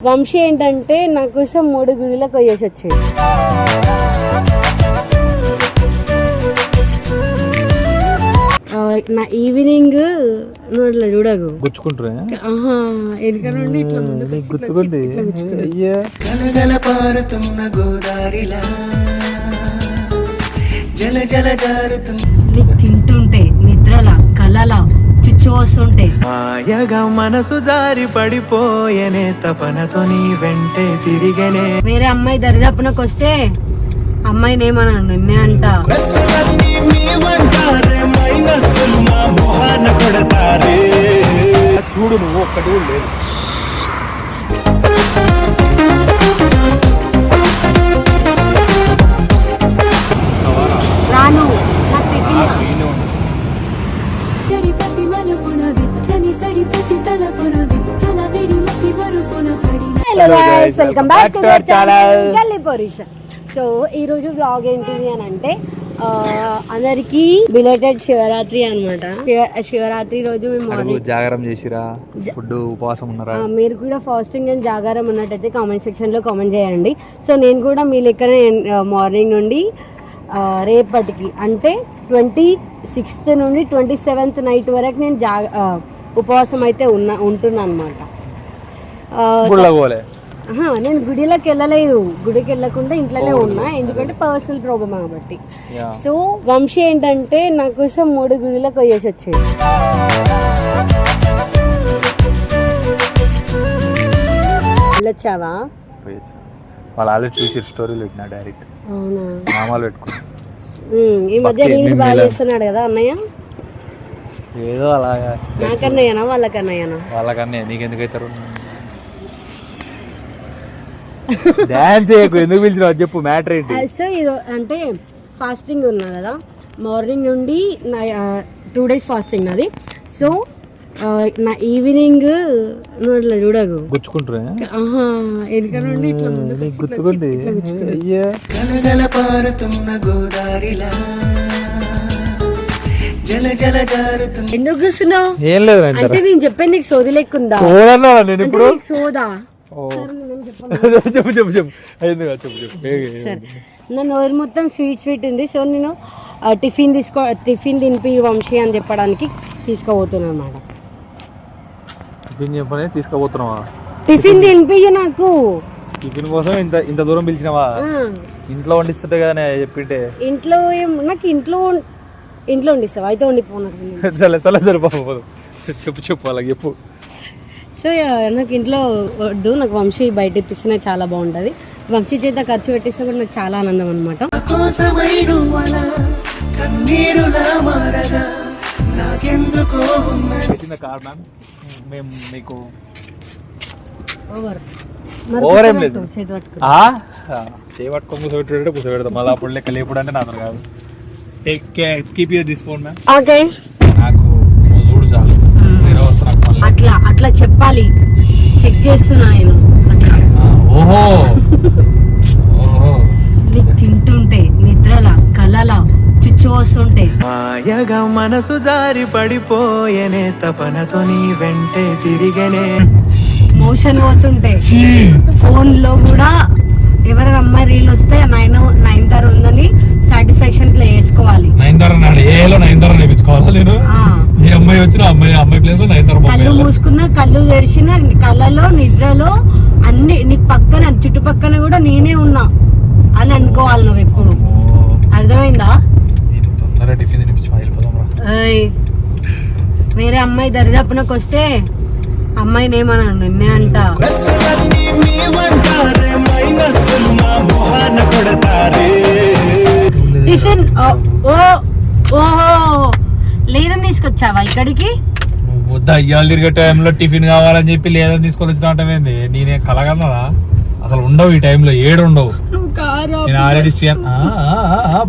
వంశీ ఏంటంటే నా కోసం మూడు గుడిలకు పోయేసి వచ్చాడు నా ఈవినింగ్ నువ్వు ఇట్లా చూడకు. గుచ్చుకుంటారే? ఆహా వెనుక నుండి ఇట్లా ముందుకు వచ్చి ఇట్లా గుచ్చుకుంది? ఇట్లా గుచ్చుకుంది. అయ్యా. గలగల పారుతున్న గోదారిలా. జల జల జారుతున్న నీకు తింటుంటే నిద్రల కలల చుచ్చు వస్తుంటే మాయగా మనసు జారి పడిపోయనే తపనతో నీ వెంటే తిరిగనే. వేరే అమ్మాయి దరిదాపునకు వస్తే అమ్మాయిని ఏమన్నా నిన్నే అంట చూడు నువ్వు ఒక్కటి లేదు గైస్ వెల్కమ్ బ్యాక్ టు పోరీస్ సో ఈ రోజు బ్లాగ్ ఏంటిది అని అంటే అందరికీ బిలేటెడ్ శివరాత్రి అనమాట శివరాత్రి రోజు మేము జాగరం చేసిరా? ఫుడ్ ఉపవాసం ఉన్నారా? మీరు కూడా ఫాస్టింగ్ అండ్ జాగారం ఉన్నట్టయితే కామెంట్ సెక్షన్లో కామెంట్ చేయండి. సో నేను కూడా మీ లెక్కనే మార్నింగ్ నుండి రేపటికి అంటే ట్వంటీ సిక్స్త్ నుండి ట్వంటీ సెవెంత్ నైట్ వరకు నేను జా ఆ, ఉపవాసం అయితే ఉన్నా ఉంటున్నా అనమాట నేను గుడిలోకి వెళ్ళలేదు. గుడికి వెళ్ళకుండా ఇంట్లోనే ఉన్నా. ఎందుకంటే పర్సనల్ ప్రాబ్లమ్ కాబట్టి. సో వంశీ ఏంటంటే నా కోసం మూడు గుడిలకు పోయేసి వచ్చాడు. వెళ్ళొచ్చావా? వాళ్ళు ఆల్రెడీ చూసి స్టోరీలు పెట్టినా డైరెక్ట్ పెట్టుకుని ఉమ్, ఈ మధ్య రీల్స్ బాగా చేస్తున్నాడు కదా అన్నయ్య? ఏదో అలాగా. నాకన్నయ్యనా వాళ్ళకన్నయ్యనా? వాళ్ళకన్నా నీకెందుకు అవుతారు డాన్స్ చేయకు ఎందుకు పిలిచినావు? చెప్పు మ్యాటర్ ఏంటి? సో ఈరోజు అంటే ఫాస్టింగ్ ఉన్నా కదా మార్నింగ్ నుండి నా టూ డేస్ ఫాస్టింగ్ నాది. సో నా ఈవినింగ్ నువ్వు ఇట్లా చూడకు గుచ్చుకుంటారే వెనుక నుండి ఇట్లా గుచ్చుకుంది? గోదారిలా. ఎందుకు ఏం లేదు అంటే నేను చెప్పేది నీకు సోది లెక్కుందా చూడన్నా నేను అంటే ఇప్పుడు? నీకు సోదా. చెప్పు చెప్పు చెప్పు అయింది చెప్పు చెప్పు. సరే. నా నోరు మొత్తం స్వీట్ స్వీట్ ఉంది. సో నేను టిఫిన్ తీసుకో టిఫిన్ తినిపి వంశీ అని చెప్పడానికి తీసుకోబోతున్నాను అనమాట టిఫిన్ చెప్పనే తీసుకుపోతున్నావా? టిఫిన్ తినిపించు నాకు. టిఫిన్ కోసం ఇంత ఇంత దూరం పిలిచినావా? ఇంట్లో వండిస్తుంటే కదా చెప్పింటే. ఇంట్లో ఏం నాకు ఇంట్లో ఇంట్లో వండిస్తావు? అయితే వండిపో నాకు. సరే సరే సరే పాప. చెప్పు చెప్పు వాళ్ళకి చెప్పు. సో నాకు ఇంట్లో వద్దు. నాకు వంశీ బయట ఇప్పిస్తేనే చాలా బాగుంటుంది. వంశీ చేత ఖర్చు పెట్టిస్తే కూడా నాకు చాలా ఆనందం అనమాట పెట్టిన కారణం మేము మీకు ఓవర్. ఏం లేదు. కూర్చోబెట్టు కూర్చోబెడతాం. మళ్ళీ అప్పుడు లెక్క లేపుడు అంటే నాతో కాదు. Take care keep your this phone ma'am okay అట్లా చెప్పాలి. చెక్ చేస్తున్నా నేను. ఓహో. తింటుంటే నిద్రల కలల చుచ్చు వస్తుంటే. మాయగా మనసు జారి పడిపోయనే తపనతో నీ వెంటే తిరిగనే. మోషన్ పోతుంటే. ఫోన్లో కూడా ఎవరైనా అమ్మాయి రీల్ వస్తే నైన్ నైన్ తార ఉందని సాటిస్ఫాక్షన్ ఇట్లా వేసుకోవాలి నైన్తర నాడు ఏలో నైన్తర నేర్పించుకోవాలా నేను? ఆ, ఏ అమ్మాయి వచ్చిన అమ్మాయి అమ్మాయి ప్లేస్లో నైన్తర కళ్ళు మూసుకున్న కళ్ళు తెరిచిన కళ్ళలో నిద్రలో అన్ని నీ పక్కన చుట్టుపక్కన కూడా నేనే ఉన్నా అని అనుకోవాలి నువ్వు ఎప్పుడు. అర్థమైందా? తొందరగా టిఫిన్ తినిపించి వేరే అమ్మాయి దరిదాపునకు వస్తే అమ్మాయిని ఏమన్నా నిన్నే అంట తీసుకొచ్చావా ఇక్కడికి? నువ్వు వద్ద అయ్యాలు తిరిగే టైంలో టిఫిన్ కావాలని చెప్పి లేదని తీసుకొని వచ్చిన అంటమేంది నేనే కలగలనా? అసలు ఉండవు ఈ టైంలో ఏడు ఉండవు నేను ఆల్రెడీ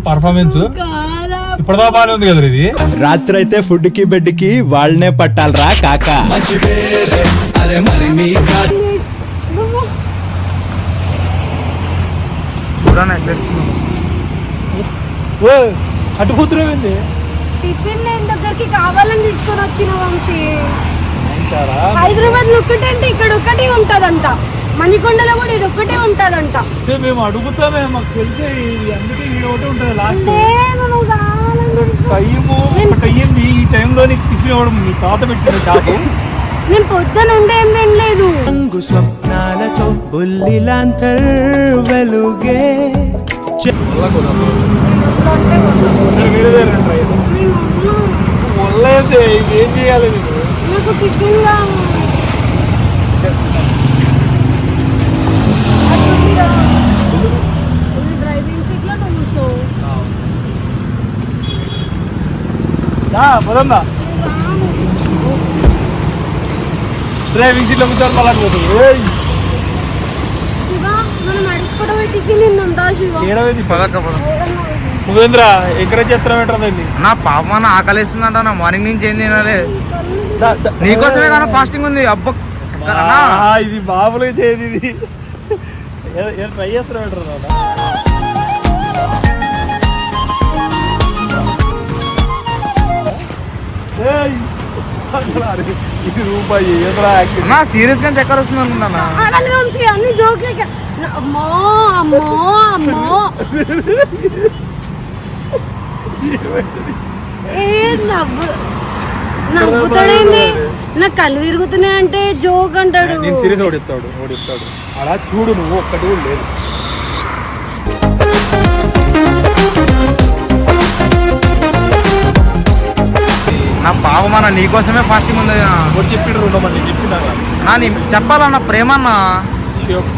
పర్ఫార్మెన్స్ కారా ఇప్పటిదా బాగానే ఉంది కదా ఇది? రాత్రి అయితే ఫుడ్కి బెడ్కి వాళ్ళనే పట్టాలరా కాక. మంచి పేరే అరే మరి మీ నువ్వు అటు కూతురేమైంది? టిఫిన్ నేను దగ్గరికి కావాలని తీసుకొని వచ్చిన వంశీ. హైదరాబాద్లో ఒక్కటంటే ఇక్కడ ఒకటి ఉంటదంట. మణికొండలో కూడా ఇది ఒక్కటే ఉంటుందంట. మేము అడుగుతామే మాకు తెలిసే అందుకే ఒకటి ఉంటుంది లాస్ట్ లేదు నువ్వు కావాలని టైము ఒకటి అయ్యింది ఈ టైంలో నీకు టిఫిన్ ఇవ్వడం మీ తాత పెట్టిన షాపు నేను పొద్దున ఉండే ఏం తినలేదు. రంగు స్వప్నాలతో బుల్లిలాంతర్ వెలుగే. ఇది ఏం చేయాలి నీకు పదందా. డ్రైవింగ్ సీట్లో కూర్చొని మళ్ళీ పోతుంది ఏయ్, శివ మనం నడుచుకుంటూ పోయి టిఫిన్ తిందా శివ. ఏడవైంది? పదక్క పద ముగేంద్ర ఎక్కడ చేస్తాం ఏంటారు దాన్ని నా పాప మన ఆకలిస్తుందంట నా మార్నింగ్ నుంచి ఏం తినాలి. నీకోసమే కానీ ఫాస్టింగ్ ఉంది. అబ్బ ఇది మామూలుగా చేయదు ఇది. ట్రై ఎదురా నా సీరియస్గా చక్కర వస్తుంది అనుకున్నా అన్ని. జోక్లే అమ్మో అమ్మో అమ్మో. ఏ నవ్వు. నవ్వుతాడేంది? నా కళ్ళు తిరుగుతున్నాయంటే జోక్ అంటాడు. నేను సీరియస్ ఓడిస్తాడు ఓడిస్తాడు. అలా చూడు నువ్వు ఒక్కటి కూడా లేదు. నా పాప మన నీకోసమే ఫాస్టింగ్ ఉంది. ఒకటి చెప్పిండు ఉండమని చెప్పినా నా నీ చెప్పాలన్న ప్రేమ అన్న? చెప్పు.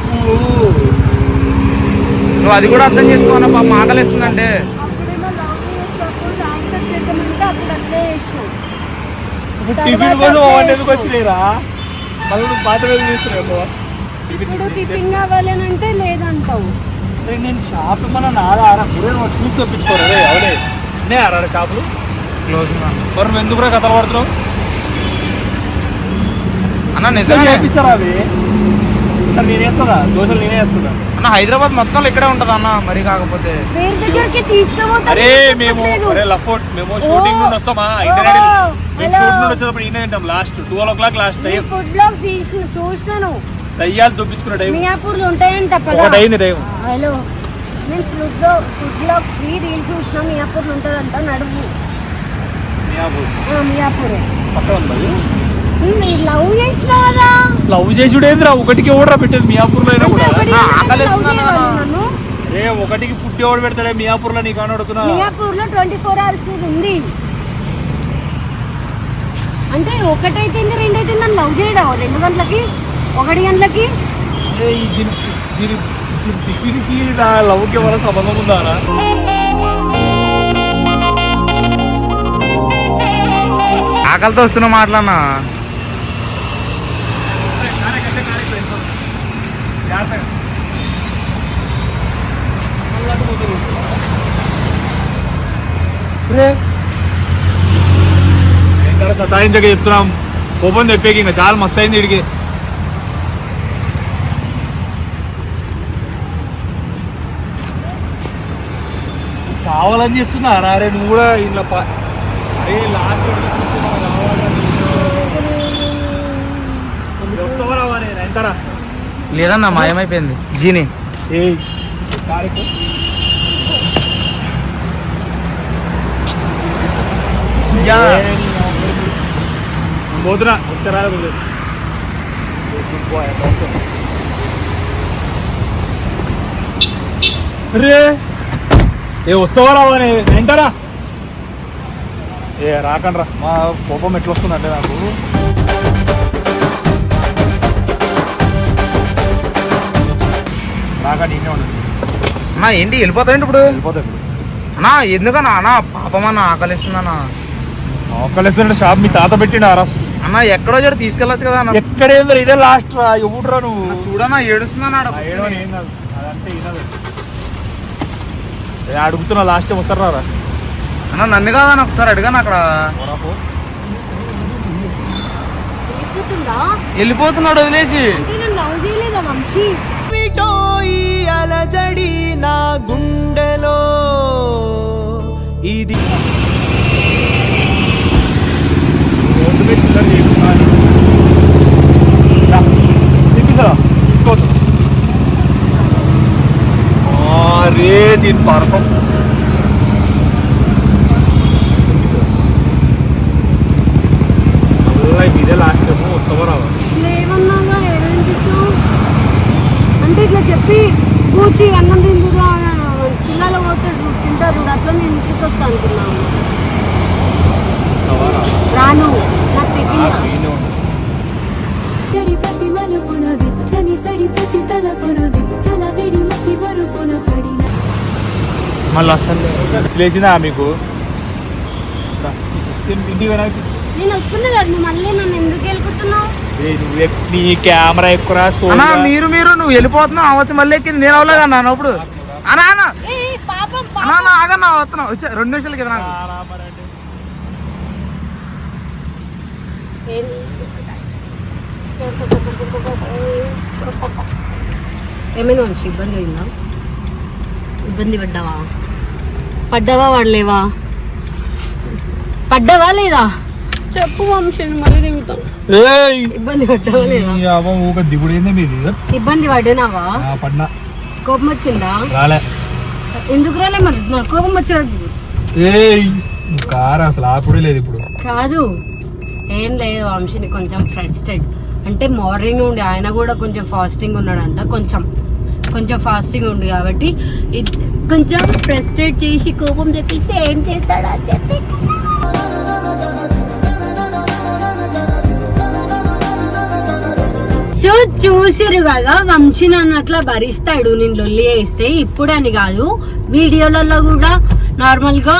నువ్వు అది కూడా అర్థం చేసుకోవాలన్న పాప ఆకలిస్తుందంటే అప్పుడేమో లవ్ చేసేటప్పుడు యాక్సెప్ట్ చేద్దామంటే అప్పుడు అట్లే చేసినావు ఇప్పుడు తర్వాత టిఫిన్ కోసం అవన్నీ ఎందుకు. వచ్చినాయిరా? మళ్ళీ నువ్వు పాత తీసుకురావు ఇప్పుడు టిఫిన్ లేదంటావు. నేను షాప్ మన ఆరా గురే నువ్వు చూసి తెప్పించుకోరా? రే అవలే నే ఆరా షాపులు క్లోజ్ మరి నువ్వు ఎందుకురా కథలు పడుతున్నావు? అన్న నిజంగా నిజంగా చేపిస్తారా అవి? సార్ నేను వేస్తుందా దోశలు నేనే వేస్తున్నా అన్న హైదరాబాద్ మొత్తం ఇక్కడే ఉంటది అన్న? మరి కాకపోతే. వేరే దగ్గరికి తీసుకుపోతా. అరే మేము అరే లఫోట్ మేము షూటింగ్ నుండి వస్తామా? ఇంటర్నెట్ మేము హలో. షూట్ నుండి వచ్చేటప్పుడు ఈయన తింటాం last twelve o'clock last time food blogs చూసినాను. దయ్యాలు దుప్పించుకున్న టైం మియాపూర్లో ఉంటాయంట ఒకటి అయింది టైం హలో. నేను ఫుడ్ ఫుడ్ బ్లాగ్స్ రీల్స్ చూసిన మియాపూర్లో ఉంటుందంట నడువు ఆ, మియాపూరే. పక్క ఉంది మీరు లవ్ చేసినా కదా? లవ్ చేసుడు ఏందిరా? ఒకటికి ఎవడరా పెట్టేది? మియాపూర్లో అయినా కూడా. ఏ ఒకటికి ఫుడ్ ఎవడు పెడతాడే? మియాపూర్లో నీకు అని అడుగుతున్నా? మియాపూర్లో ట్వంటీ ఫోర్ అవర్స్ ఉంది. అంటే ఒకటైతే రెండైతే నన్ను లవ్ చేయడం. రెండు గంటలకి ఒకటి గంటలకి. ఏ, ఈ దీని దీని దీని టిఫిన్కి నా లవ్కి ఏమైనా సంబంధం ఉందారా ఆకలితో వస్తున్న మాటలన్నా. సతాయించక చెప్తున్నాం. కోపం తెప్పేకి ఇంకా చాలా మస్తు అయింది ఇడికి. కావాలని చేస్తున్నారా? అరే నువ్వు కూడా ప- అరే లాస్ట్ లేదన్నా మాయమైపోయింది. జీని. యా. పోతున్నా వచ్చారా రే ఏ వస్తావా రావా వింటారా? ఏ రాకండ్రా. మా కోపం ఎట్లా వస్తుందంటే నాకు. రాకండి ఇన్నే ఉండదు అన్నా ఏంటి వెళ్ళిపోతాయండి ఇప్పుడు? వెళ్ళిపోతాయి అన్నా ఎందుకన్నా? అన్నా పాపమన్నా ఆకలిస్తుందన్నా. ఒక్కలేస్తుంటే షాప్ మీ తాత పెట్టిండారా అన్న ఎక్కడో జర తీసుకెళ్ళచ్చు కదా అన్న. ఎక్కడేంద్ర ఇదే లాస్ట్ రా ఎవడురా నువ్వు. చూడన్నా ఏడుస్తున్నాను ఆడ అడుగుతున్నా లాస్ట్ టైం వస్తారా రా. అన్న నన్ను కాదన్న ఒకసారి అడిగాను అక్కడ? వెళ్ళిపోతుందా? వెళ్ళిపోతున్నాడు వదిలేసి. అంటే నేను లవ్ చేయలేదా వంశీ? ఏమిటో ఈ అలజడి నా గుండెలో. ఇది ప్రైవేట్ పిల్లలు చేయడం కానీ తిప్పిస్తారా తీసుకోవద్దు. రే దీని పర్వం ఇదే అంటే ఇట్లా చెప్పి కూర్చి అన్నం తిందురా పిల్లలు పోతే తింటారు అట్లా నేను ఇంటికి వస్తా అనుకున్నాను రాను. మళ్ళీ అసలు లేచిందా మీకు? నీ కెమెరా ఎక్కురా అన్నా మీరు మీరు నువ్వు వెళ్ళిపోతున్నావు అవ్వచ్చు మళ్ళీ ఎక్కింది నేను అవ్వలేదు అన్నా అప్పుడు? అన్నా అన్న. ఆగన్నా వస్తున్నావు. వచ్చా రెండు నిమిషాలు ఏమైంది వంశీ? ఇబ్బంది అయిందా? ఇబ్బంది పడ్డావా? పడ్డావా పడలేవా పడ్డావా లేదా? చెప్పు వంశీ మళ్ళీ దిగుతాం. ఇబ్బంది పడ్డావా లేదా? ఊక దిగుడు ఏందే మీది? ఇబ్బంది పడినావా ఆ, పడినా. కోపం వచ్చిందా? రాలే. ఎందుకు రాలే మరి? కోపం వచ్చే కారు అసలు ఆపుడే లేదు ఇప్పుడు. కాదు. ఏం లేదు వంశీని కొంచెం ఫ్రస్టెడ్ అంటే మార్నింగ్ నుండి ఆయన కూడా కొంచెం ఫాస్టింగ్ ఉన్నాడంట. కొంచెం కొంచెం ఫాస్టింగ్ ఉంది కాబట్టి కొంచెం ఫ్రస్ట్రేట్ చేసి కోపం చెప్పేసి ఏం చేస్తాడా అని చెప్పి. సో చూసిరు కదా వంశీ నన్ను అట్లా భరిస్తాడు నేను లొల్లి వేస్తే ఇప్పుడు అని కాదు వీడియోలలో కూడా నార్మల్గా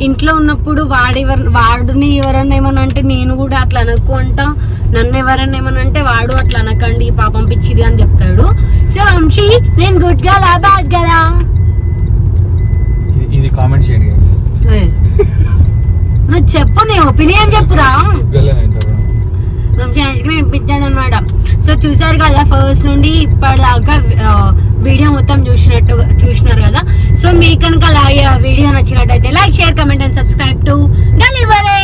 ఇంట్లో ఉన్నప్పుడు వాడెవరు వాడిని ఎవరన్నా ఏమన్నా అంటే నేను కూడా అట్లా అనుకుంటా నన్ను ఎవరన్నా ఏమన్నా అంటే వాడు అట్లా అనకండి పాపం పిచ్చిది అని చెప్తాడు. సో వంశీ నేను గుడ్ గలా బ్యాడ్ గలా ఇది- కామెంట్ చేయండి. నువ్వు చెప్పు నీ ఒపీనియన్ చెప్పురా. వంశీ ఐస్ క్రీమ్ ఇప్పించాడు అనమాట. సో చూసారు కదా ఫస్ట్ నుండి ఇప్పటిదాకా వీడియో మొత్తం చూసినట్టు చూసినారు కదా. సో మీకు కనుక వీడియో నచ్చినట్టు అయితే like share comment and subscribe to delivery